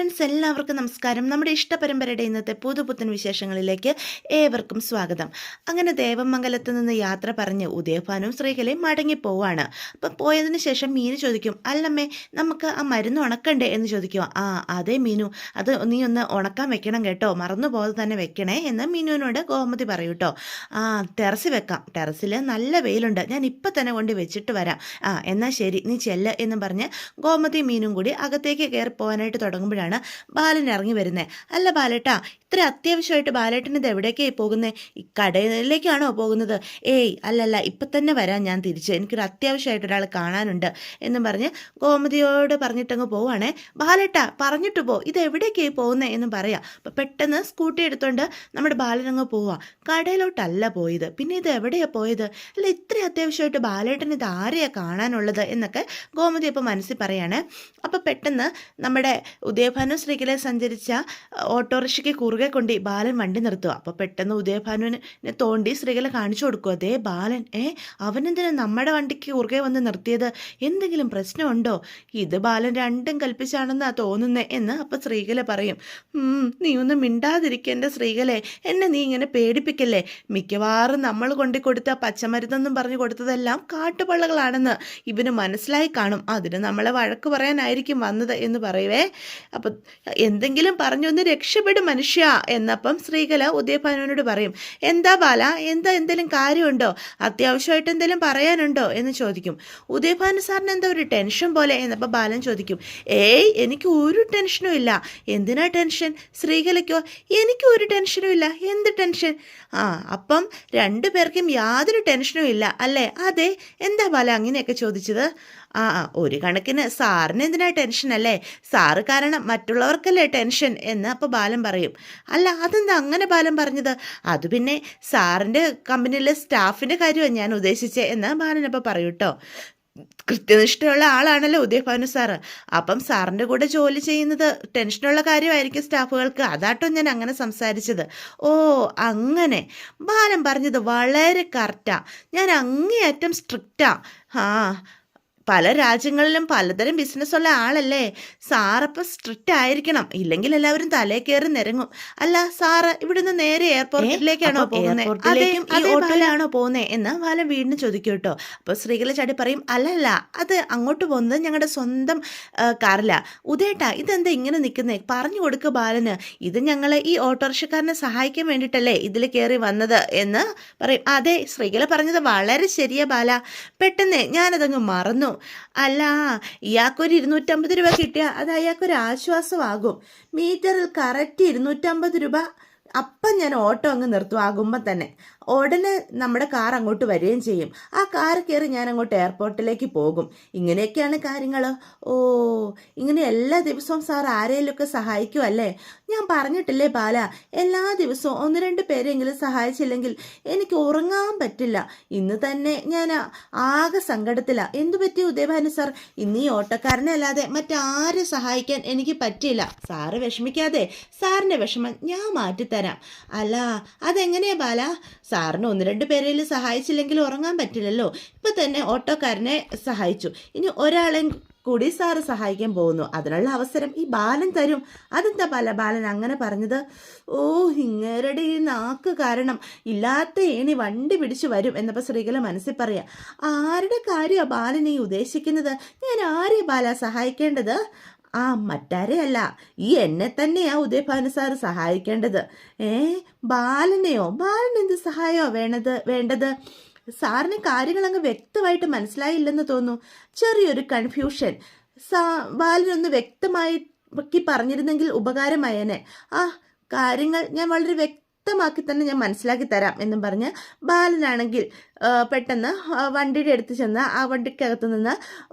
Friends എല്ലാവർക്കും നമസ്കാരം. നമ്മുടെ ഇഷ്ടപരമ്പരയുടെ ഇന്നത്തെ പുതുപുത്തൻ വിശേഷങ്ങളിലേക്ക് ഏവർക്കും സ്വാഗതം. അങ്ങനെ ദേവമംഗലത്ത് നിന്ന് യാത്ര പറഞ്ഞ് ഉദയഭാനും ശ്രീകലയും മടങ്ങിപ്പോവാണ് അപ്പം പോയതിന് ശേഷം മീനു ചോദിക്കും അല്ലമ്മേ നമുക്ക് ആ മരുന്ന് ഉണക്കണ്ടേ? എന്ന് ചോദിക്കും ആ അതേ മീനു. അത് നീ ഒന്ന് ഉണക്കാൻ വെക്കണം കേട്ടോ. മറന്നു പോകാതെ തന്നെ വെക്കണേ എന്ന് മീനുവിനോട് ഗോമതി പറയൂ കേട്ടോ ആ ടെറസ് വെക്കാം. ടെറസിൽ നല്ല വെയിലുണ്ട്. ഞാൻ ഇപ്പം തന്നെ കൊണ്ട് വെച്ചിട്ട് വരാം. ആ എന്നാൽ ശരി നീ ചെല്ല എന്ന് പറഞ്ഞ് ഗോമതി മീനും കൂടി അകത്തേക്ക് കയറി പോകാനായിട്ട് തുടങ്ങുമ്പോഴാണ് ബാലൻ ഇറങ്ങി വരുന്നത് അല്ല ബാലേട്ടാ ഇത്ര അത്യാവശ്യമായിട്ട് ബാലേട്ടൻ ഇത് എവിടേക്കായി പോകുന്നത് ഈ കടയിലേക്കാണോ പോകുന്നത്? ഏയ് അല്ലല്ല ഇപ്പം തന്നെ വരാൻ ഞാൻ തിരിച്ച്. എനിക്കൊരു അത്യാവശ്യമായിട്ട് ഒരാൾ കാണാനുണ്ട് എന്നും പറഞ്ഞ് ഗോമതിയോട് പറഞ്ഞിട്ടങ്ങ് പോവാണേ ബാലേട്ട പറഞ്ഞിട്ട് പോ. ഇത് എവിടേക്കായി പോകുന്നത് എന്ന് പറയാം. അപ്പം പെട്ടെന്ന് സ്കൂട്ടി എടുത്തോണ്ട് നമ്മുടെ ബാലനങ്ങ് പോവാ. കടയിലോട്ടല്ല പോയത്. പിന്നെ ഇത് എവിടെയാണ് പോയത്? അല്ല ഇത്ര അത്യാവശ്യമായിട്ട് ബാലേട്ടൻ ഇത് ആരെയാണ് കാണാനുള്ളത് എന്നൊക്കെ ഗോമതി ഇപ്പോൾ മനസ്സിൽ പറയാണ്. അപ്പോൾ പെട്ടെന്ന് നമ്മുടെ ഉദയഭാനു ശ്രീകലെ സഞ്ചരിച്ച ഓട്ടോറിക്ഷയ്ക്ക് കുറുകെ കൊണ്ട് ബാലൻ വണ്ടി നിർത്തുക. അപ്പോൾ പെട്ടെന്ന് ഉദയഭാനുവിനെ തോണ്ടി ശ്രീകല കാണിച്ചു കൊടുക്കുക. അതേ ബാലൻ ഏ അവനെന്തിനാ നമ്മുടെ വണ്ടിക്ക് കുറുകെ വന്ന് നിർത്തിയത്? എന്തെങ്കിലും പ്രശ്നമുണ്ടോ? ഇത് ബാലൻ രണ്ടും കൽപ്പിച്ചാണെന്നാ തോന്നുന്നേ എന്ന് അപ്പോൾ ശ്രീകല പറയും. നീ ഒന്നും മിണ്ടാതിരിക്കേണ്ട ശ്രീകലെ എന്നെ നീ ഇങ്ങനെ പേടിപ്പിക്കല്ലേ? മിക്കവാറും നമ്മൾ കൊണ്ടു കൊടുത്ത പച്ചമരുന്നെന്നും പറഞ്ഞു കൊടുത്തതെല്ലാം കാട്ടുപള്ളകളാണെന്ന് ഇവന് മനസ്സിലായി കാണും. അതിന് നമ്മളെ വഴക്ക് പറയാനായിരിക്കും വന്നത് എന്ന് പറയുവേ. അപ്പം എന്തെങ്കിലും പറഞ്ഞൊന്ന് രക്ഷപ്പെടും മനുഷ്യ എന്നപ്പം ശ്രീകല ഉദയഭാനുവിനോട് പറയും എന്താ ബാല എന്താ എന്തെങ്കിലും കാര്യമുണ്ടോ? അത്യാവശ്യമായിട്ട് എന്തെങ്കിലും പറയാനുണ്ടോ? എന്ന് ചോദിക്കും. ഉദയഭാനു സാറിന് എന്താ ഒരു ടെൻഷൻ പോലെ എന്നപ്പോൾ ബാലൻ ചോദിക്കും ഏയ് എനിക്ക് ഒരു ടെൻഷനും ഇല്ല. എന്തിനാ ടെൻഷൻ? ശ്രീകലയ്ക്കോ എനിക്ക് ഒരു ടെൻഷനും ഇല്ല. എന്ത് ടെൻഷൻ? ആ അപ്പം രണ്ടു പേർക്കും യാതൊരു ടെൻഷനും ഇല്ല അല്ലേ? അതെ എന്താ ബാല അങ്ങനെയൊക്കെ ചോദിച്ചത്? ആ ഒരു കണക്കിന് സാറിന് എന്തിനാ ടെൻഷൻ അല്ലേ? സാറ് കാരണം മറ്റുള്ളവർക്കല്ലേ ടെൻഷൻ എന്ന് അപ്പോൾ ബാലൻ പറയും. അല്ല അതെന്താ അങ്ങനെ ബാലൻ പറഞ്ഞത്? അത് പിന്നെ സാറിന്റെ കമ്പനിയിലെ സ്റ്റാഫിന്റെ കാര്യമാണ് ഞാൻ ഉദ്ദേശിച്ചത് എന്ന് ബാലൻ അപ്പോൾ പറയൂ കേട്ടോ കൃത്യനിഷ്ഠയുള്ള ആളാണല്ലോ ഉദയഭാനു സാറ്. അപ്പം സാറിന്റെ കൂടെ ജോലി ചെയ്യുന്നത് ടെൻഷനുള്ള കാര്യമായിരിക്കും സ്റ്റാഫുകൾക്ക്. അതാട്ടോ ഞാൻ അങ്ങനെ സംസാരിച്ചത്. ഓ അങ്ങനെ. ബാലൻ പറഞ്ഞത് വളരെ കറക്റ്റാണ് ഞാൻ അങ്ങേയറ്റം സ്ട്രിക്റ്റാണ് ആ പല രാജ്യങ്ങളിലും പലതരം ബിസിനസ്സുള്ള ആളല്ലേ? സാറപ്പം സ്ട്രിക്റ്റ് ആയിരിക്കണം. ഇല്ലെങ്കിൽ എല്ലാവരും തലേ കയറി നിരങ്ങും. അല്ല സാറ് ഇവിടുന്ന് നേരെ എയർപോർട്ടിലേക്കാണോ പോകുന്നത് പോകുന്നത് എന്ന് ബാലൻ വീടിന് ചോദിക്കും കേട്ടോ അപ്പോൾ ശ്രീകല ചാടി പറയും അല്ലല്ല അത് അങ്ങോട്ട് പോകുന്നത് ഞങ്ങളുടെ സ്വന്തം കാറില്ല ഉദയട്ടാ ഇതെന്താ ഇങ്ങനെ നിൽക്കുന്നേ പറഞ്ഞു കൊടുക്കുക ബാലന്. ഇത് ഞങ്ങളെ ഈ ഓട്ടോറിക്ഷക്കാരനെ സഹായിക്കാൻ വേണ്ടിട്ടല്ലേ ഇതിൽ കയറി വന്നത്? എന്ന് പറയും. അതെ ശ്രീകല പറഞ്ഞത് വളരെ ശരിയാ ബാല. പെട്ടെന്ന് ഞാനതങ്ങ് മറന്നു. അല്ല ഇയാൾക്കൊരു ഇരുന്നൂറ്റമ്പത് രൂപ കിട്ടിയാൽ അത് അയാൾക്കൊരു ആശ്വാസമാകും. മീറ്ററിൽ കറക്റ്റ് ഇരുന്നൂറ്റമ്പത് രൂപ അപ്പം ഞാൻ ഓട്ടോ അങ്ങ് നിർത്തും ആകുമ്പോൾ തന്നെ. ഉടനെ നമ്മുടെ കാർ അങ്ങോട്ട് വരികയും ചെയ്യും. ആ കാർ കയറി ഞാൻ അങ്ങോട്ട് എയർപോർട്ടിലേക്ക് പോകും. ഇങ്ങനെയൊക്കെയാണ് കാര്യങ്ങൾ ഓ ഇങ്ങനെ എല്ലാ ദിവസവും സാർ ആരെങ്കിലുമൊക്കെ സഹായിക്കുമല്ലേ ഞാൻ പറഞ്ഞിട്ടില്ലേ ബാല എല്ലാ ദിവസവും ഒന്ന് രണ്ട് പേരെങ്കിലും സഹായിച്ചില്ലെങ്കിൽ എനിക്ക് ഉറങ്ങാൻ പറ്റില്ല. ഇന്ന് തന്നെ ഞാൻ ആകെ സങ്കടത്തിലാ. എന്തു പറ്റി ഉദയഭാനു സാർ? ഇന്ന് ഈ ഓട്ടക്കാരനെ അല്ലാതെ മറ്റാരെ സഹായിക്കാൻ എനിക്ക് പറ്റില്ല സാറ് വിഷമിക്കാതെ സാറിന്റെ വിഷമം ഞാൻ മാറ്റിത്തരാം. അല്ല അതെങ്ങനെയാ ബാല? സാറിന് ഒന്ന് രണ്ട് പേരിൽ സഹായിച്ചില്ലെങ്കിൽ ഉറങ്ങാൻ പറ്റില്ലല്ലോ. ഇപ്പം തന്നെ ഓട്ടോക്കാരനെ സഹായിച്ചു. ഇനി ഒരാളെ കൂടി സാറ് സഹായിക്കാൻ പോകുന്നു. അതിനുള്ള അവസരം ഈ ബാലൻ തരും. അതെന്താ പല ബാലൻ അങ്ങനെ പറഞ്ഞത്? ഓ ഇങ്ങരുടെ ഈ നാക്ക് കാരണം ഇല്ലാത്ത ഏണി വണ്ടി പിടിച്ചു വരും എന്നപ്പോൾ ശ്രീകല മനസ്സിൽ പറയാം. ആരുടെ കാര്യമാണ് ബാലൻ ഈ ഉദ്ദേശിക്കുന്നത്? ഞാൻ ആരെ ബാല സഹായിക്കേണ്ടത്? ആ മറ്റാരെയല്ല. ഈ എന്നെ തന്നെയാ ഉദയഭാനു സാർ സഹായിക്കേണ്ടത്. ഏ ബാലനെയോ? ബാലൻ എന്ത് സഹായമോ വേണത് വേണ്ടത്? സാറിന് കാര്യങ്ങൾ അങ്ങ് വ്യക്തമായിട്ട് മനസ്സിലായില്ലെന്ന് തോന്നുന്നു. ചെറിയൊരു കൺഫ്യൂഷൻ സാ ബാലനൊന്ന് വ്യക്തമായി പറഞ്ഞിരുന്നെങ്കിൽ ഉപകാരമായേനെ ആ കാര്യങ്ങൾ ഞാൻ വളരെ വ്യക്തമാക്കി തന്നെ ഞാൻ മനസ്സിലാക്കി തരാം എന്നും പറഞ്ഞ് ബാലനാണെങ്കിൽ പെട്ടെന്ന് വണ്ടിയുടെ അടുത്ത് ചെന്ന് ആ വണ്ടിക്കകത്ത് നിന്ന്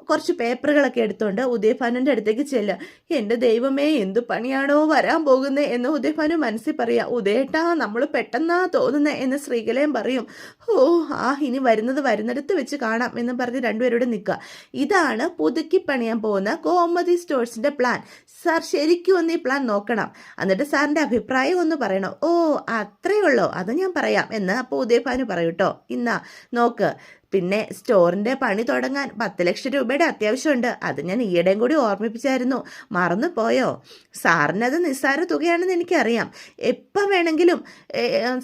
കുറച്ച് പേപ്പറുകളൊക്കെ എടുത്തുകൊണ്ട് ഉദയഭാനുവിന്റെ അടുത്തേക്ക് ചെല്ലുക എന്റെ ദൈവമേ എന്തു പണിയാണോ വരാൻ പോകുന്നത് എന്ന് ഉദയഭാനു മനസ്സിൽ പറയാം. ഉദയേട്ടാ നമ്മൾ പെട്ടെന്നാ തോന്നുന്നത് എന്ന് ശ്രീകലയും പറയും. ഓ ആ ഇനി വരുന്നത് വരുന്നിടത്ത് വെച്ച് കാണാം എന്ന് പറഞ്ഞ് രണ്ടുപേരോട് നിൽക്കുക ഇതാണ് പുതുക്കി പണിയാൻ പോകുന്ന കോമതി സ്റ്റോഴ്സിന്റെ പ്ലാൻ. സാർ ശരിക്കും ഒന്ന് ഈ പ്ലാൻ നോക്കണം. എന്നിട്ട് സാറിന്റെ അഭിപ്രായം ഒന്ന് പറയണം. ഓ അത്രയേ ഉള്ളൂ അത് ഞാൻ പറയാം. എന്ന് അപ്പോൾ ഉദയഭാനു പറയൂട്ടോ ഇന്നാ നോക്ക്. പിന്നെ സ്റ്റോറിന്റെ പണി തുടങ്ങാൻ പത്ത് ലക്ഷം രൂപയുടെ അത്യാവശ്യമുണ്ട്. അത് ഞാൻ ഈയിടെയും കൂടി ഓർമ്മിപ്പിച്ചായിരുന്നു. മറന്നു പോയോ? സാറിനത് നിസ്സാര തുകയാണെന്ന് എനിക്കറിയാം. എപ്പോൾ വേണമെങ്കിലും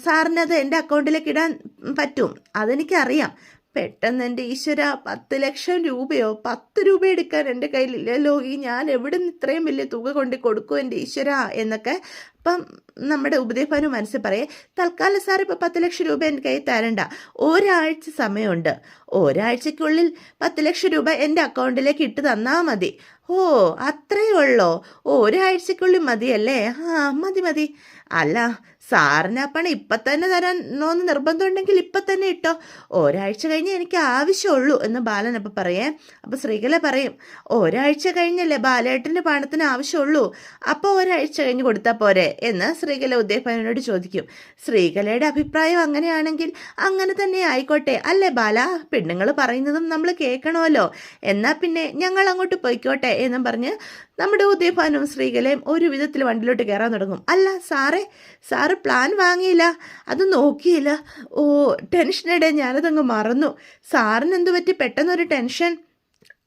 സാറിനത് എന്റെ അക്കൗണ്ടിലേക്ക് ഇടാൻ പറ്റും. അതെനിക്കറിയാം. പെട്ടെന്ന് എന്റെ ഈശ്വര പത്ത് ലക്ഷം രൂപയോ പത്ത് രൂപ എടുക്കാൻ എന്റെ കയ്യിലില്ലല്ലോ ഈ ഞാൻ എവിടെ നിന്ന് ഇത്രയും വലിയ തുക കൊണ്ട് കൊടുക്കും എന്റെ ഈശ്വര എന്നൊക്കെ അപ്പം നമ്മുടെ ഉപദേഭാനു മനസ്സിൽ പറയേ തൽക്കാലം സാർ ഇപ്പോൾ പത്ത് ലക്ഷം രൂപ എന്റെ കയ്യിൽ തരണ്ട. ഒരാഴ്ച സമയമുണ്ട്. ഒരാഴ്ചക്കുള്ളിൽ പത്ത് ലക്ഷം രൂപ എന്റെ അക്കൗണ്ടിലേക്ക് ഇട്ട് തന്നാൽ മതി. ഓ അത്രയേ ഉള്ളോ? ഒരാഴ്ചയ്ക്കുള്ളിൽ മതിയല്ലേ? ആ മതി മതി. അല്ല സാറിന് ആ പണം ഇപ്പം തന്നെ തരാനോന്ന് നിർബന്ധമുണ്ടെങ്കിൽ ഇപ്പം തന്നെ ഇട്ടോ. ഒരാഴ്ച കഴിഞ്ഞ് എനിക്ക് ആവശ്യമുള്ളൂ എന്ന് ബാലൻ അപ്പം പറയേ. അപ്പം ശ്രീകല പറയും ഒരാഴ്ച കഴിഞ്ഞല്ലേ ബാലേട്ടന്റെ പണത്തിന് ആവശ്യമുള്ളൂ അപ്പോൾ ഒരാഴ്ച കഴിഞ്ഞ് കൊടുത്താൽ പോരെ എന്ന് ശ്രീകല ഉദ്ദേശനോട് ചോദിക്കും. ശ്രീകലയുടെ അഭിപ്രായം അങ്ങനെയാണെങ്കിൽ അങ്ങനെ തന്നെ ആയിക്കോട്ടെ. അല്ലേ ബാല? പെണ്ണുങ്ങൾ പറയുന്നതും നമ്മൾ കേൾക്കണമല്ലോ എന്നാൽ പിന്നെ ഞങ്ങൾ അങ്ങോട്ട് പോയിക്കോട്ടെ എന്നും പറഞ്ഞ് നമ്മുടെ ഉദയഭാനും ശ്രീകലയും ഒരു വിധത്തിൽ വണ്ടിയിലോട്ട് കയറാൻ തുടങ്ങും. അല്ല സാറേ സാറ് പ്ലാൻ വാങ്ങിയില്ല. അത് നോക്കിയില്ല. ഓ ടെൻഷനിടെ ഞാനതങ്ങ് മറന്നു. സാറിന് എന്തു പറ്റി പെട്ടെന്നൊരു ടെൻഷൻ.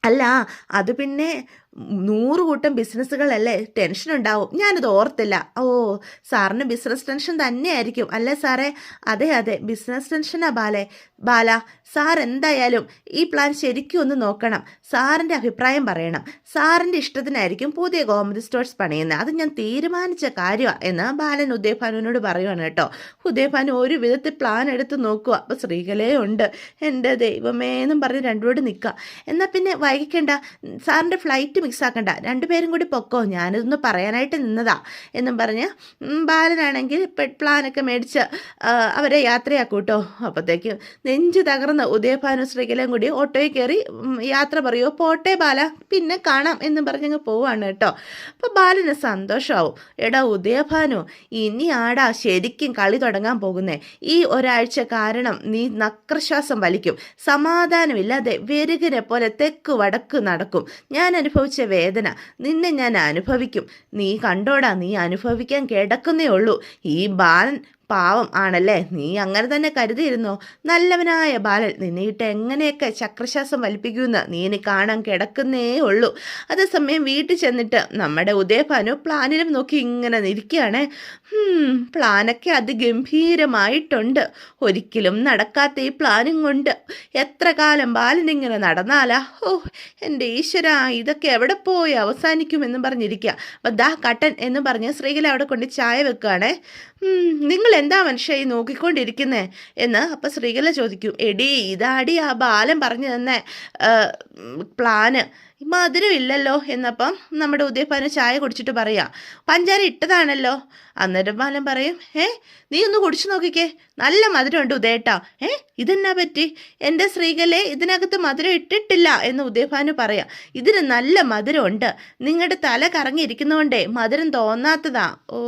അല്ല അത് പിന്നെ നൂറ് കൂട്ടം ബിസിനസ്സുകളല്ലേ? ടെൻഷൻ ഉണ്ടാവും. ഞാനത് ഓർത്തില്ല. ഓ സാറിന് ബിസിനസ് ടെൻഷൻ തന്നെയായിരിക്കും. അല്ലേ സാറേ? അതെ അതെ. ബിസിനസ് ടെൻഷനാ ബാലേ. ബാല സാർ എന്തായാലും ഈ പ്ലാൻ ശരിക്കും ഒന്ന് നോക്കണം. സാറിന്റെ അഭിപ്രായം പറയണം. സാറിന്റെ ഇഷ്ടത്തിനായിരിക്കും പുതിയ ഗോമതി സ്റ്റോഴ്സ് പണിയുന്നത്. അത് ഞാൻ തീരുമാനിച്ച കാര്യമാണ് എന്ന് ബാലൻ ഉദയഭാനുവിനോട് പറയുവാണ് കേട്ടോ. ഉദയഭാനു ഒരു വിധത്തിൽ പ്ലാൻ എടുത്ത് നോക്കുക അപ്പോൾ ശ്രീകലേ ഉണ്ട്. എന്റെ ദൈവമേ എന്നും പറഞ്ഞ് രണ്ടുപേരും നിൽക്കുക എന്നാൽ പിന്നെ വൈകിക്കേണ്ട സാറിന്റെ ഫ്ലൈറ്റ് മിക്സാക്കണ്ട രണ്ടുപേരും കൂടി പൊക്കോ. ഞാനിതൊന്ന് പറയാനായിട്ട് നിന്നതാ എന്നും പറഞ്ഞ് ബാലനാണെങ്കിൽ പെഡ് പ്ലാനൊക്കെ മേടിച്ച് അവരെ യാത്രയാക്കൂട്ടോ. അപ്പോഴത്തേക്കും നെഞ്ച് തകർന്ന് ഉദയഭാനു കൂടി ഓട്ടോയിൽ കയറി യാത്ര പറയുമോ പോട്ടെ ബാല പിന്നെ കാണാം എന്നും പറഞ്ഞങ്ങ് പോവാണ് കേട്ടോ. അപ്പോൾ ബാലന് സന്തോഷമാവും എടാ ഉദയഭാനു ഇനി ആടാ ശരിക്കും കളി തുടങ്ങാൻ പോകുന്നേ. ഈ ഒരാഴ്ച കാരണം നീ നക്രശ്വാസം വലിക്കും. സമാധാനമില്ലാതെ വെരുകിനെ പോലെ തെക്ക് വടക്ക് നടക്കും. ഞാൻ അനുഭവിച്ച വേദന നിന്നെ ഞാൻ അനുഭവിക്കും. നീ കണ്ടോടാ നീ അനുഭവിക്കാൻ കിടക്കുന്നേ ഉള്ളൂ. ഈ ബാലൻ പാവം ആണല്ലേ? നീ അങ്ങനെ തന്നെ കരുതിയിരുന്നോ? നല്ലവനായ ബാലൻ നിന്നെ ഇട്ട് എങ്ങനെയൊക്കെ ചക്രശ്വാസം വലിപ്പിക്കുമെന്ന് നീ ഇനി കാണാൻ കിടക്കുന്നേ ഉള്ളൂ. അതേസമയം വീട്ടിൽ ചെന്നിട്ട് നമ്മുടെ ഉദയഭാനു പ്ലാനിലും നോക്കി ഇങ്ങനെ നിൽക്കുകയാണ് ഹും, പ്ലാനൊക്കെ അതിഗംഭീരമായിട്ടുണ്ട്. ഒരിക്കലും നടക്കാത്ത ഈ പ്ലാനും കൊണ്ട് എത്ര കാലം ബാലനിങ്ങനെ നടന്നാലാ? ഓ എന്റെ ഈശ്വര ഇതൊക്കെ എവിടെ പോയി അവസാനിക്കുമെന്നും പറഞ്ഞിരിക്കുക. അപ്പം ദാ കട്ടൻ എന്ന് പറഞ്ഞ് ശ്രീകല അവിടെ കൊണ്ട് ചായ വെക്കുകയാണേ. നിങ്ങൾ എന്താ മനുഷ്യ ഈ നോക്കിക്കൊണ്ടിരിക്കുന്നേ? എന്ന് അപ്പം ശ്രീകല ചോദിക്കും എടി ഇതാടി ആ ബാലൻ പറഞ്ഞു തന്നെ പ്ലാന്. മധുരം ഇല്ലല്ലോ എന്നപ്പം നമ്മുടെ ഉദയഭാനു ചായ കുടിച്ചിട്ട് പറയാം പഞ്ചാര ഇട്ടതാണല്ലോ. അന്നേരം ബാലൻ പറയും ഏ നീ ഒന്ന് കുടിച്ചു നോക്കിക്കേ നല്ല മധുരമുണ്ട് ഉദയേട്ടാ ഏ ഇതെന്നാ പറ്റി? എന്റെ സ്ത്രീകളെ ഇതിനകത്ത് മധുരം ഇട്ടിട്ടില്ല. എന്ന് ഉദയഭാനു പറയാം ഇതിന് നല്ല മധുരമുണ്ട് നിങ്ങളുടെ തല കറങ്ങിയിരിക്കുന്നതുകൊണ്ടേ മധുരം തോന്നാത്തതാ. ഓ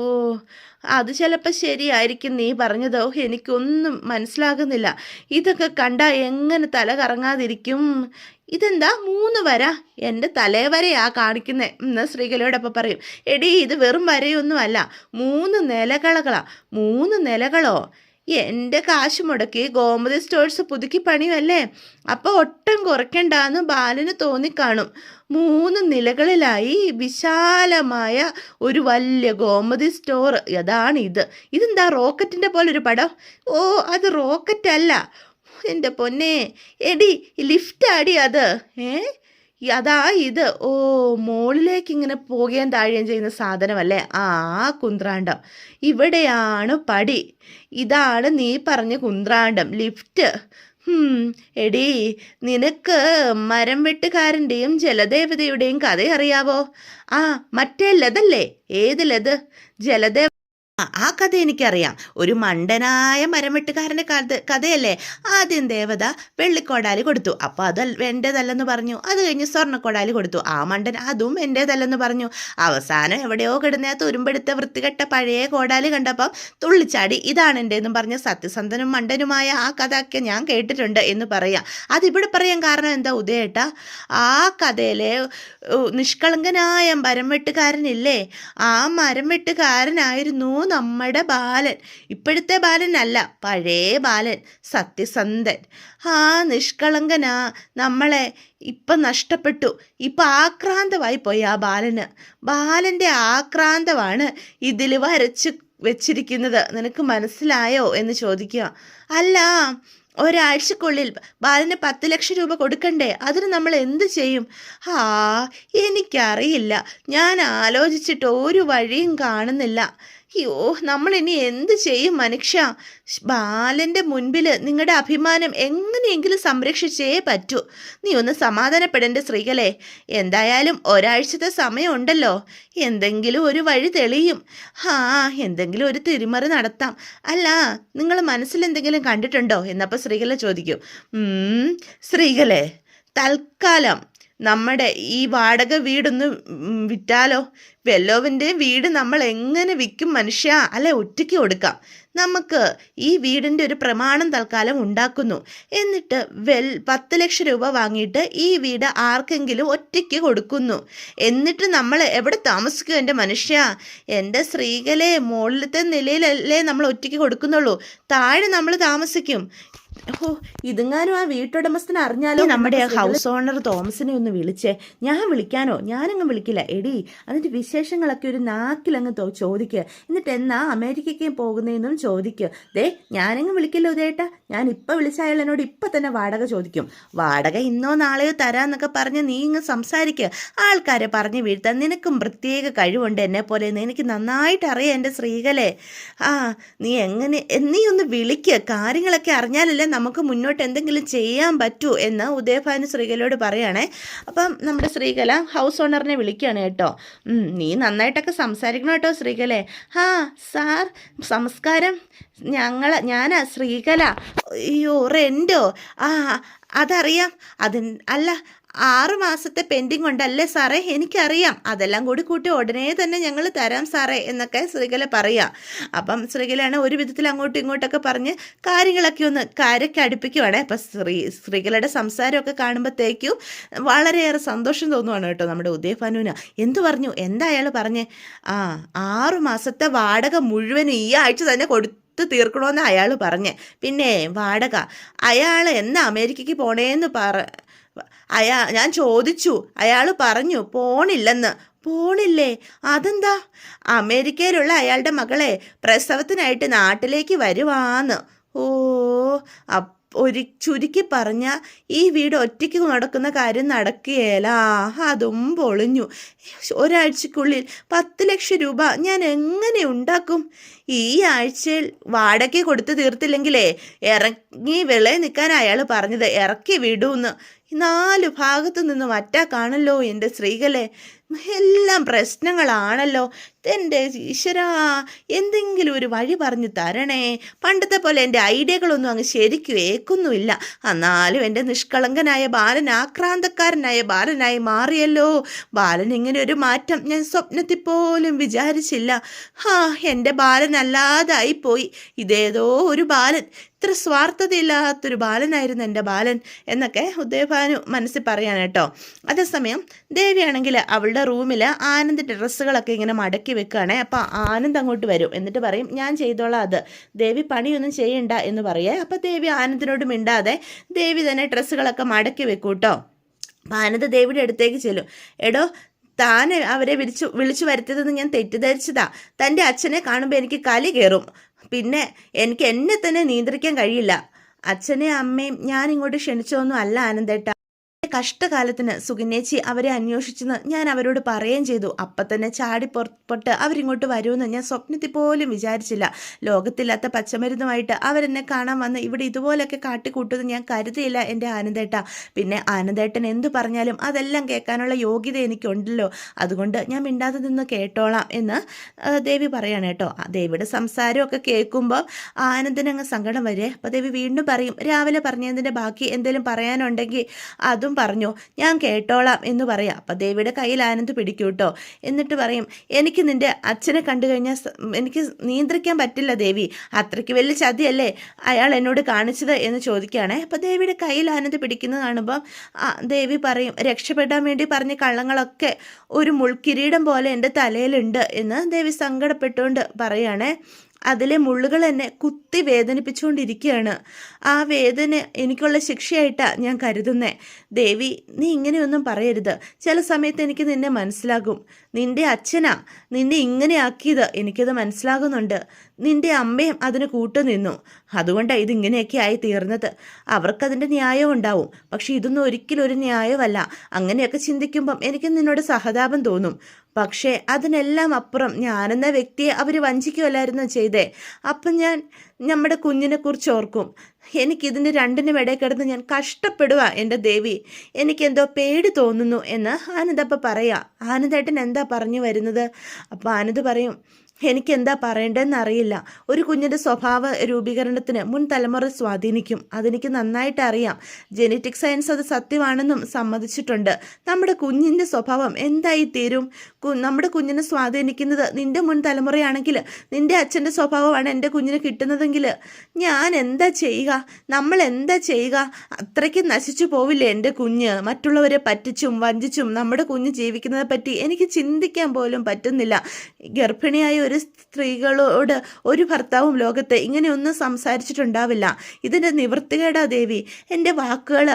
അത് ചിലപ്പോൾ ശരിയായിരിക്കും നീ പറഞ്ഞതോ? എനിക്കൊന്നും മനസ്സിലാകുന്നില്ല ഇതൊക്കെ കണ്ടാൽ എങ്ങനെ തല കറങ്ങാതിരിക്കും? ഇതെന്താ? മൂന്ന് വര. എന്റെ തലേ വരെയാ കാണിക്കുന്നത് എന്ന് ശ്രീകലയോടൊപ്പം പറയും. എടി ഇത് വെറും വരയൊന്നുമല്ല. മൂന്ന് നിലകളകളാ. മൂന്ന് നിലകളോ? എന്റെ കാശ് മുടക്കി ഗോമതി സ്റ്റോഴ്സ് പുതുക്കി പണിയുമല്ലേ അപ്പോൾ ഒട്ടും കുറയ്ക്കണ്ടെന്ന് ബാലന് തോന്നിക്കാണും. മൂന്ന് നിലകളിലായി വിശാലമായ ഒരു വലിയ ഗോമതി സ്റ്റോർ. അതാണ് ഇത്. ഇതെന്താ റോക്കറ്റിന്റെ പോലൊരു പടം? ഓ അത് റോക്കറ്റ് അല്ല എന്റെ പൊന്നെ. എടി ലിഫ്റ്റ് ആടി അത്. ഏ? അതാ ഇത്. ഓ മോളിലേക്ക് ഇങ്ങനെ പോകുകയും താഴുകയും ചെയ്യുന്ന സാധനമല്ലേ? ആ കുന്ത്രാണ്ടം. ഇവിടെയാണ് പടി. ഇതാണ് നീ പറഞ്ഞ കുന്ത്രാണ്ടം. ലിഫ്റ്റ് എടീ നിനക്ക് മരം വെട്ടുകാരന്റെയും ജലദേവതയുടെയും കഥ അറിയാവോ ആ മറ്റേ ലതല്ലേ ഏത് ലത് ജലദേവ ആ, കഥ എനിക്കറിയാം. ഒരു മണ്ടനായ മരം വെട്ടുകാരന്റെ കഥ കഥയല്ലേ? ആദ്യം ദേവത വെള്ളിക്കോടാലി കൊടുത്തു. അപ്പോൾ അത് എന്റേതല്ലെന്ന് പറഞ്ഞു. അത് കഴിഞ്ഞ് സ്വർണക്കോടാലി കൊടുത്തു. ആ മണ്ടൻ അതും എന്റേതല്ലെന്ന് പറഞ്ഞു. അവസാനം എവിടെയോ കിടന്ന തുരുമ്പെടുത്ത വൃത്തികെട്ട പഴയ കോടാലി കണ്ടപ്പം തുള്ളിച്ചാടി ഇതാണ് എന്റെന്നും പറഞ്ഞ് സത്യസന്ധനും മണ്ടനുമായ ആ കഥയൊക്കെ ഞാൻ കേട്ടിട്ടുണ്ട് എന്ന് പറയാം. അതിവിടെ പറയാൻ കാരണം എന്താ ഉദയേട്ട? ആ കഥയിലെ നിഷ്കളങ്കനായ മരം വെട്ടുകാരനില്ലേ? ആ മരം വെട്ടുകാരനായിരുന്നു നമ്മുടെ ബാലൻ. ഇപ്പോഴത്തെ ബാലൻ അല്ല പഴയ ബാലൻ സത്യസന്ധൻ. ആ നിഷ്കളങ്കനാ നമ്മളെ ഇപ്പം നഷ്ടപ്പെട്ടു. ഇപ്പം ആക്രാന്തമായി പോയി ആ ബാലന്. ബാലന്റെ ആക്രാന്തമാണ് ഇതിൽ വരച്ച് വെച്ചിരിക്കുന്നത്. നിനക്ക് മനസ്സിലായോ എന്ന് ചോദിക്കുക. അല്ല ഒരാഴ്ചക്കുള്ളിൽ ബാലന് പത്ത് ലക്ഷം രൂപ കൊടുക്കണ്ടേ? അതിന് നമ്മൾ എന്ത് ചെയ്യും? ആ എനിക്കറിയില്ല. ഞാൻ ആലോചിച്ചിട്ട് ഒരു വഴിയും കാണുന്നില്ല. അയ്യോ നമ്മൾ ഇനി എന്ത് ചെയ്യും മനുഷ്യ? ബാലന്റെ മുൻപിൽ നിങ്ങളുടെ അഭിമാനം എങ്ങനെയെങ്കിലും സംരക്ഷിച്ചേ പറ്റൂ. നീ ഒന്ന് സമാധാനപ്പെടേണ്ട സ്ത്രീകളെ. എന്തായാലും ഒരാഴ്ചത്തെ സമയമുണ്ടല്ലോ. എന്തെങ്കിലും ഒരു വഴി തെളിയും. ആ എന്തെങ്കിലും ഒരു തിരിമറി നടത്താം. അല്ല നിങ്ങൾ മനസ്സിലെന്തെങ്കിലും കണ്ടിട്ടുണ്ടോ? എന്നപ്പോൾ സ്ത്രീകളെ ചോദിക്കും. സ്ത്രീകളെ തൽക്കാലം നമ്മുടെ ഈ വാടക വീടൊന്ന് വിറ്റാലോ? വെല്ലോവിന്റെ വീട് നമ്മൾ എങ്ങനെ വിൽക്കും മനുഷ്യ? അല്ലെ ഒറ്റയ്ക്ക് കൊടുക്കാം. നമുക്ക് ഈ വീടിന്റെ ഒരു പ്രമാണം തൽക്കാലം ഉണ്ടാക്കുന്നു. എന്നിട്ട് വെൽ പത്ത് ലക്ഷം രൂപ വാങ്ങിയിട്ട് ഈ വീട് ആർക്കെങ്കിലും ഒറ്റയ്ക്ക് കൊടുക്കുന്നു. എന്നിട്ട് നമ്മൾ എവിടെ താമസിക്കും എന്റെ മനുഷ്യ? എന്റെ സ്ത്രീകളെ മുകളിലത്തെ നിലയിലല്ലേ നമ്മൾ ഒറ്റയ്ക്ക് കൊടുക്കുന്നുള്ളൂ. താഴെ നമ്മൾ താമസിക്കും. ഓ ഇതുങ്ങാനും ആ വീട്ടുടമസ്ഥന അറിഞ്ഞാലോ നമ്മുടെ ഹൗസ് ഓണർ തോമസിനെ ഒന്ന് വിളിച്ചേ. ഞാൻ വിളിക്കാനോ? ഞാനങ്ങ് വിളിക്കില്ല. എടി അതിന്റെ വിശേഷങ്ങളൊക്കെ ഒരു നാക്കിലങ്ങ് ചോദിക്കുക എന്നിട്ട് എന്നാ അമേരിക്കയ്ക്ക് പോകുന്നതെന്നും ചോദിക്കുക ദേ ഞാനങ്ങ് വിളിക്കില്ല ഉദയേട്ടാ. ഞാൻ ഇപ്പം വിളിച്ച അയാൾ എന്നോട് ഇപ്പം തന്നെ വാടക ചോദിക്കും. വാടക ഇന്നോ നാളെയോ തരാന്നൊക്കെ പറഞ്ഞ് നീ ഇങ്ങ് സംസാരിക്കുക ആൾക്കാരെ പറഞ്ഞു വീഴ്ത്താൻ നിനക്കും പ്രത്യേക കഴിവുണ്ട് എന്നെ പോലെ എനിക്ക് നന്നായിട്ട് അറിയാം എന്റെ സ്ത്രീകളെ ആ നീ എങ്ങനെ നീ ഒന്ന് വിളിക്കുക കാര്യങ്ങളൊക്കെ അറിഞ്ഞാലല്ലേ നമുക്ക് മുന്നോട്ട് എന്തെങ്കിലും ചെയ്യാൻ പറ്റൂ എന്ന് ഉദയഭാനു ശ്രീകലയോട് പറയണേ. അപ്പം നമ്മുടെ ശ്രീകല ഹൗസ് ഓണറിനെ വിളിക്കുകയാണ് കേട്ടോ. നീ നന്നായിട്ടൊക്കെ സംസാരിക്കണം കേട്ടോ ശ്രീകലെ. ആ സാർ നമസ്കാരം ഞങ്ങൾ ഞാനാ ശ്രീകല. അയ്യോ റെന്റോ ആ അതറിയാം. അതിൻ അല്ല ആറ് മാസത്തെ പെൻഡിങ് ഉണ്ടല്ലേ സാറേ? എനിക്കറിയാം. അതെല്ലാം കൂടി കൂട്ടി ഉടനെ തന്നെ ഞങ്ങൾ തരാം സാറേ എന്നൊക്കെ ശ്രീകല പറയാം. അപ്പം ശ്രീകലയാണ് ഒരു വിധത്തിൽ അങ്ങോട്ടും ഇങ്ങോട്ടൊക്കെ പറഞ്ഞ് കാര്യങ്ങളൊക്കെ ഒന്ന് കാര്യൊക്കെ അടുപ്പിക്കുവാണ്. അപ്പം ശ്രീ ശ്രീകലയുടെ സംസാരമൊക്കെ കാണുമ്പോഴത്തേക്കും വളരെയേറെ സന്തോഷം തോന്നുവാണ് കേട്ടോ നമ്മുടെ ഉദയഭാനുവിന് എന്തു പറഞ്ഞു? എന്താ പറഞ്ഞേ? ആ ആറു മാസത്തെ വാടക മുഴുവനും ഈ ആഴ്ച തന്നെ കൊടുത്തു തീർക്കണമെന്ന് അയാൾ പറഞ്ഞ്. പിന്നെ വാടക അയാൾ എന്നാ അമേരിക്കയ്ക്ക് പോണേന്ന് പറ അയാ ഞാൻ ചോദിച്ചു. അയാൾ പറഞ്ഞു പോണില്ലെന്ന്. പോണില്ലേ? അതെന്താ? അമേരിക്കയിലുള്ള അയാളുടെ മകളെ പ്രസവത്തിനായിട്ട് നാട്ടിലേക്ക് വരുവാന്ന്. ഓ ഒരു ചുരുക്കി പറഞ്ഞ ഈ വീട് ഒറ്റയ്ക്ക് നടക്കുന്ന കാര്യം നടക്കുകയില്ല അതും പൊളിഞ്ഞു. ഒരാഴ്ചക്കുള്ളിൽ പത്ത് ലക്ഷം രൂപ ഞാൻ എങ്ങനെ ഉണ്ടാക്കും? ഈ ആഴ്ചയിൽ വാടക കൊടുത്തു തീർത്തില്ലെങ്കിലേ ഇറങ്ങി വിളയെ നിൽക്കാൻ അയാൾ പറഞ്ഞത് ഇറക്കി വിടൂന്ന്. നാല് ഭാഗത്തു നിന്നും കാണല്ലോ എന്റെ സ്ത്രീകളെ. എല്ലാം പ്രശ്നങ്ങളാണല്ലോ. എന്റെ ഈശ്വരാ എന്തെങ്കിലും ഒരു വഴി പറഞ്ഞു തരണേ. പണ്ടത്തെ പോലെ എന്റെ ഐഡിയകളൊന്നും അങ്ങ് ശരിക്കും ഏക്കൊന്നുമില്ല എന്നാലും എന്റെ നിഷ്കളങ്കനായ ബാലൻ ആക്രാന്തക്കാരനായ ബാലനായി മാറിയല്ലോ. ബാലൻ ഇങ്ങനെ ഒരു മാറ്റം ഞാൻ സ്വപ്നത്തിൽ പോലും വിചാരിച്ചില്ല. ഹാ എന്റെ ബാലനല്ലാതായി പോയി. ഇതേതോ ഒരു ബാലൻ. ഇത്ര സ്വാർത്ഥതയില്ലാത്തൊരു ബാലനായിരുന്നു എന്റെ ബാലൻ എന്നൊക്കെ ഉദയഭാനു മനസ്സിൽ പറയാൻ കേട്ടോ. അതേസമയം ദേവിയാണെങ്കിൽ അവളുടെ റൂമിൽ ആനന്ദിന്റെ ഡ്രസ്സുകളൊക്കെ ഇങ്ങനെ മടക്കി വെക്കുകയാണേ. അപ്പോൾ ആനന്ദ് അങ്ങോട്ട് വരും. എന്നിട്ട് പറയും ഞാൻ ചെയ്തോളാം അത്. ദേവി പണിയൊന്നും ചെയ്യണ്ട എന്ന് പറയേ. അപ്പോൾ ദേവി ആനന്ദിനോട് മിണ്ടാതെ ദേവി തന്നെ ഡ്രസ്സുകളൊക്കെ മടക്കി വെക്കൂട്ടോ കേട്ടോ. അപ്പം ആനന്ദ് ദേവിയുടെ അടുത്തേക്ക് ചെല്ലും. എടോ താൻ അവരെ വിളിച്ചു വിളിച്ചു വരുത്തിയതെന്ന് ഞാൻ തെറ്റിദ്ധരിച്ചതാ. തന്റെ അച്ഛനെ കാണുമ്പോൾ എനിക്ക് കലി കയറും പിന്നെ എനിക്ക് എന്നെ തന്നെ നിയന്ത്രിക്കാൻ കഴിയില്ല. അച്ഛനെയും അമ്മയും ഞാൻ ഇങ്ങോട്ട് ക്ഷണിച്ചതൊന്നും അല്ല ആനന്ദേട്ട. കഷ്ടകാലത്തിന് സുകന്യേച്ചി അവരെ അന്വേഷിച്ചെന്ന് ഞാൻ അവരോട് പറയുകയും ചെയ്തു. അപ്പം തന്നെ ചാടി പുറപ്പെട്ട് അവരിങ്ങോട്ട് വരുമെന്ന് ഞാൻ സ്വപ്നത്തിൽ പോലും വിചാരിച്ചില്ല. ലോകത്തില്ലാത്ത പച്ചമരുന്നുമായിട്ട് അവരെന്നെ കാണാൻ വന്ന് ഇവിടെ ഇതുപോലൊക്കെ കാട്ടിക്കൂട്ടുമെന്ന് ഞാൻ കരുതിയില്ല എന്റെ ആനന്ദേട്ട. പിന്നെ ആനന്ദേട്ടൻ എന്തു പറഞ്ഞാലും അതെല്ലാം കേൾക്കാനുള്ള യോഗ്യത എനിക്കുണ്ടല്ലോ. അതുകൊണ്ട് ഞാൻ മിണ്ടാതെ നിന്ന് കേട്ടോളാം എന്ന് ദേവി പറയാണ് കേട്ടോ. ദേവിയുടെ സംസാരമൊക്കെ കേൾക്കുമ്പോൾ ആനന്ദനങ്ങ് സങ്കടം വരെ അപ്പോൾ ദേവി വീണ്ടും പറയും രാവിലെ പറഞ്ഞതിന്റെ ബാക്കി എന്തെങ്കിലും പറയാനുണ്ടെങ്കിൽ അതും പറഞ്ഞോ ഞാൻ കേട്ടോളാം എന്ന് പറയാം. അപ്പം ദേവിയുടെ കയ്യിൽ ആനന്ദ് പിടിക്കൂ കേട്ടോ എന്നിട്ട് പറയും എനിക്ക് നിന്റെ അച്ഛനെ കണ്ടു കഴിഞ്ഞാൽ എനിക്ക് നിയന്ത്രിക്കാൻ പറ്റില്ല ദേവി. അത്രയ്ക്ക് വലിയ ചതിയല്ലേ അയാൾ എന്നോട് കാണിച്ചത്? എന്ന് ചോദിക്കുകയാണേ. അപ്പം ദേവിയുടെ കയ്യിൽ ആനന്ദ് പിടിക്കുന്നത് കാണുമ്പം ദേവി പറയും രക്ഷപ്പെടാൻ വേണ്ടി പറഞ്ഞ കള്ളങ്ങളൊക്കെ ഒരു മുൾക്കിരീടം പോലെ എന്റെ തലയിലുണ്ട് എന്ന് ദേവി സങ്കടപ്പെട്ടുകൊണ്ട് പറയുകയാണേ അതിലെ മുള്ളുകൾ എന്നെ കുത്തി വേദനിപ്പിച്ചുകൊണ്ടിരിക്കുകയാണ്. ആ വേദന എനിക്കുള്ള ശിക്ഷയായിട്ടാണ് ഞാൻ കരുതുന്നേ. ദേവി നീ ഇങ്ങനെയൊന്നും പറയരുത്. ചില സമയത്ത് എനിക്ക് നിന്നെ മനസ്സിലാകും. നിന്റെ അച്ഛനാ. നിന്നെ ഇങ്ങനെ ആക്കിയത് എനിക്കത് മനസ്സിലാകുന്നുണ്ട്. നിന്റെ അമ്മയും അതിന് കൂട്ടുനിന്നു. അതുകൊണ്ടാണ് ഇതിങ്ങനെയൊക്കെ ആയി തീർന്നത്. അവർക്കതിന്റെ ന്യായം ഉണ്ടാവും. പക്ഷെ ഇതൊന്നും ഒരിക്കലും ഒരു ന്യായമല്ല. അങ്ങനെയൊക്കെ ചിന്തിക്കുമ്പം എനിക്ക് നിന്നോട് സഹതാപം തോന്നും. പക്ഷേ അതിനെല്ലാം അപ്പുറം ഞാനെന്ന വ്യക്തിയെ അവർ വഞ്ചിക്കുമല്ലായിരുന്നു ചെയ്തേ? അപ്പം ഞാൻ നമ്മുടെ കുഞ്ഞിനെക്കുറിച്ച് ഓർക്കും. എനിക്കിതിന് രണ്ടിനും ഇടയിൽ കിടന്ന് ഞാൻ കഷ്ടപ്പെടുക എന്റെ ദേവി. എനിക്കെന്തോ പേടി തോന്നുന്നു എന്ന് ആനന്ദപ്പ പറയാ. ആനന്ദേട്ടൻ എന്താ പറഞ്ഞു വരുന്നത്? അപ്പോൾ ആനന്ദ് പറയും എനിക്ക് എന്താ പറയേണ്ടതെന്ന് അറിയില്ല ഒരു കുഞ്ഞിന്റെ സ്വഭാവ രൂപീകരണത്തിന് മുൻ തലമുറ സ്വാധീനിക്കും. അതെനിക്ക് നന്നായിട്ട് അറിയാം. ജനറ്റിക് സയൻസ് അത് സത്യമാണെന്നും സമ്മതിച്ചിട്ടുണ്ട്. നമ്മുടെ കുഞ്ഞിന്റെ സ്വഭാവം എന്തായി തീരും? നമ്മുടെ കുഞ്ഞിനെ സ്വാധീനിക്കുന്നത് നിന്റെ മുൻ തലമുറയാണെങ്കിൽ നിന്റെ അച്ഛന്റെ സ്വഭാവമാണ് എന്റെ കുഞ്ഞിന് കിട്ടുന്നതെങ്കിൽ ഞാൻ എന്താ ചെയ്യുക? നമ്മൾ എന്താ ചെയ്യുക? അത്രയ്ക്ക് നശിച്ചു പോവില്ലേ എന്റെ കുഞ്ഞ്? മറ്റുള്ളവരെ പറ്റിച്ചും വഞ്ചിച്ചും നമ്മുടെ കുഞ്ഞ് ജീവിക്കുന്നതെ പറ്റി എനിക്ക് ചിന്തിക്കാൻ പോലും പറ്റുന്നില്ല. ഗർഭിണിയായ ഒരു സ്ത്രീകളോട് ഒരു ഭർത്താവും ലോകത്ത് ഇങ്ങനെയൊന്നും സംസാരിച്ചിട്ടുണ്ടാവില്ല. ഇതിന്റെ നിവൃത്തികേടാ ദേവി. എന്റെ വാക്കുകൾ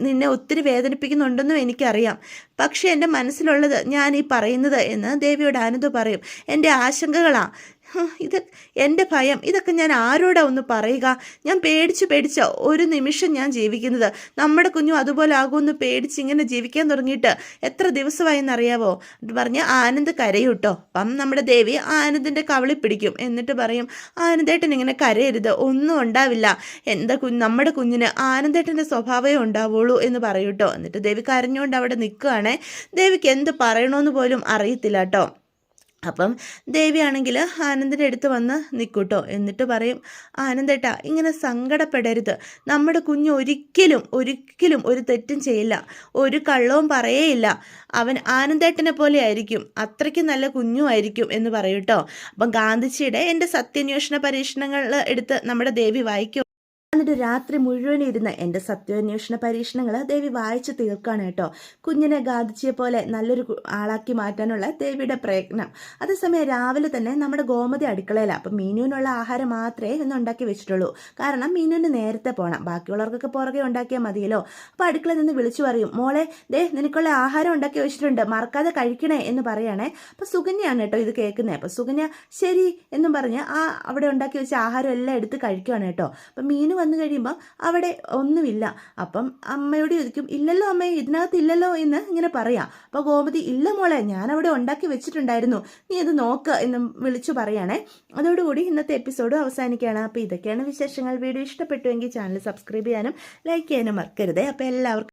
നിന്നെ ഒത്തിരി വേദനിപ്പിക്കുന്നുണ്ടെന്നും എനിക്കറിയാം. പക്ഷേ എന്റെ മനസ്സിലുള്ളത് ഞാൻ ഈ പറയുന്നത് എന്ന് ദേവിയോട് ആനന്ദ് പറയും. എന്റെ ആശങ്കകളാ. ഹ്, ഇത് എന്റെ ഭയം. ഇതൊക്കെ ഞാൻ ആരോടാ ഒന്ന് പറയുക? ഞാൻ പേടിച്ച് പേടിച്ച ഒരു നിമിഷം ഞാൻ ജീവിക്കുന്നത്. നമ്മുടെ കുഞ്ഞു അതുപോലെ ആകുമെന്ന് പേടിച്ച് ഇങ്ങനെ ജീവിക്കാൻ തുടങ്ങിയിട്ട് എത്ര ദിവസമായെന്നറിയാവോ? എന്ന് പറഞ്ഞ് ആനന്ദ് കരയൂട്ടോ. അപ്പം നമ്മുടെ ദേവി ആനന്ദിന്റെ കവളി പിടിക്കും. എന്നിട്ട് പറയും ആനന്ദേട്ടൻ ഇങ്ങനെ കരയരുത്. ഒന്നും ഉണ്ടാവില്ല. എന്താ കുഞ്ഞ് നമ്മുടെ കുഞ്ഞിന് ആനന്ദേട്ടന്റെ സ്വഭാവമേ ഉണ്ടാവുള്ളൂ എന്ന് പറയൂട്ടോ. എന്നിട്ട് ദേവി കരഞ്ഞുകൊണ്ട് അവിടെ നിൽക്കുകയാണേ. ദേവിക്ക് എന്ത് പറയണമെന്ന് പോലും അറിയത്തില്ല കേട്ടോ. അപ്പം ദേവിയാണെങ്കിൽ ആനന്ദിന്റെ അടുത്ത് വന്ന് നിൽക്കൂട്ടോ. എന്നിട്ട് പറയും ആനന്ദേട്ടാ ഇങ്ങനെ സങ്കടപ്പെടരുത്. നമ്മുടെ കുഞ്ഞ് ഒരിക്കലും ഒരിക്കലും ഒരു തെറ്റും ചെയ്യില്ല. ഒരു കള്ളവും പറയേയില്ല. അവൻ ആനന്ദേട്ടനെ പോലെ ആയിരിക്കും. അത്രയ്ക്ക് നല്ല കുഞ്ഞുമായിരിക്കും എന്ന് പറയൂട്ടോ അപ്പം ഗാന്ധിജിയുടെ എന്റെ സത്യാന്വേഷണ പരീക്ഷണങ്ങൾ എടുത്ത് നമ്മുടെ ദേവി വായിക്കും. എന്നിട്ട് രാത്രി മുഴുവൻ ഇരുന്ന് എന്റെ സത്യാന്വേഷണ പരീക്ഷണങ്ങൾ ദേവി വായിച്ചു തീർക്കാണ് കേട്ടോ. കുഞ്ഞിനെ ഗാന്ധിജിയെ പോലെ നല്ലൊരു ആളാക്കി മാറ്റാനുള്ള ദേവിയുടെ പ്രയത്നം. അതേസമയം രാവിലെ തന്നെ നമ്മുടെ ഗോമതി അടുക്കളയിലാണ് അപ്പം മീനുവിനുള്ള ആഹാരം മാത്രമേ ഇന്ന് ഉണ്ടാക്കി വെച്ചിട്ടുള്ളൂ. കാരണം മീനുവിന് നേരത്തെ പോകണം ബാക്കിയുള്ളവർക്കൊക്കെ പുറകെ ഉണ്ടാക്കിയാൽ മതിയല്ലോ. അപ്പോൾ അടുക്കളയിൽ നിന്ന് വിളിച്ചു പറയും മോളെ ദേ നിനക്കുള്ള ആഹാരം ഉണ്ടാക്കി വെച്ചിട്ടുണ്ട്. മറക്കാതെ കഴിക്കണേ എന്ന് പറയണേ. അപ്പോൾ സുഗന്യാണ് കേട്ടോ ഇത് കേൾക്കുന്നത്. അപ്പോൾ സുകന്യ ശരി എന്നും പറഞ്ഞ് ആ അവിടെ ഉണ്ടാക്കി വെച്ച ആഹാരം എല്ലാം എടുത്ത് കഴിക്കുകയാണ് കേട്ടോ. അപ്പം മീൻ വന്നു കഴിയുമ്പോൾ അവിടെ ഒന്നുമില്ല. അപ്പം അമ്മയോട് ചോദിക്കും ഇല്ലല്ലോ അമ്മേ ഇതിനകത്ത് ഇല്ലല്ലോ എന്ന് ഇങ്ങനെ പറയാം. അപ്പോൾ ഗോമതി ഇല്ല മോളെ ഞാൻ അവിടെ ഉണ്ടാക്കി വെച്ചിട്ടുണ്ടായിരുന്നു. നീ അത് നോക്ക് എന്ന് വിളിച്ചു പറയുകയാണേ അതോടുകൂടി ഇന്നത്തെ എപ്പിസോഡ് അവസാനിക്കുകയാണ്. അപ്പോൾ ഇതൊക്കെയാണ് വിശേഷങ്ങൾ. വീഡിയോ ഇഷ്ടപ്പെട്ടുവെങ്കിൽ ചാനൽ സബ്സ്ക്രൈബ് ചെയ്യാനും ലൈക്ക് ചെയ്യാനും മറക്കരുത്. അപ്പോൾ എല്ലാവർക്കും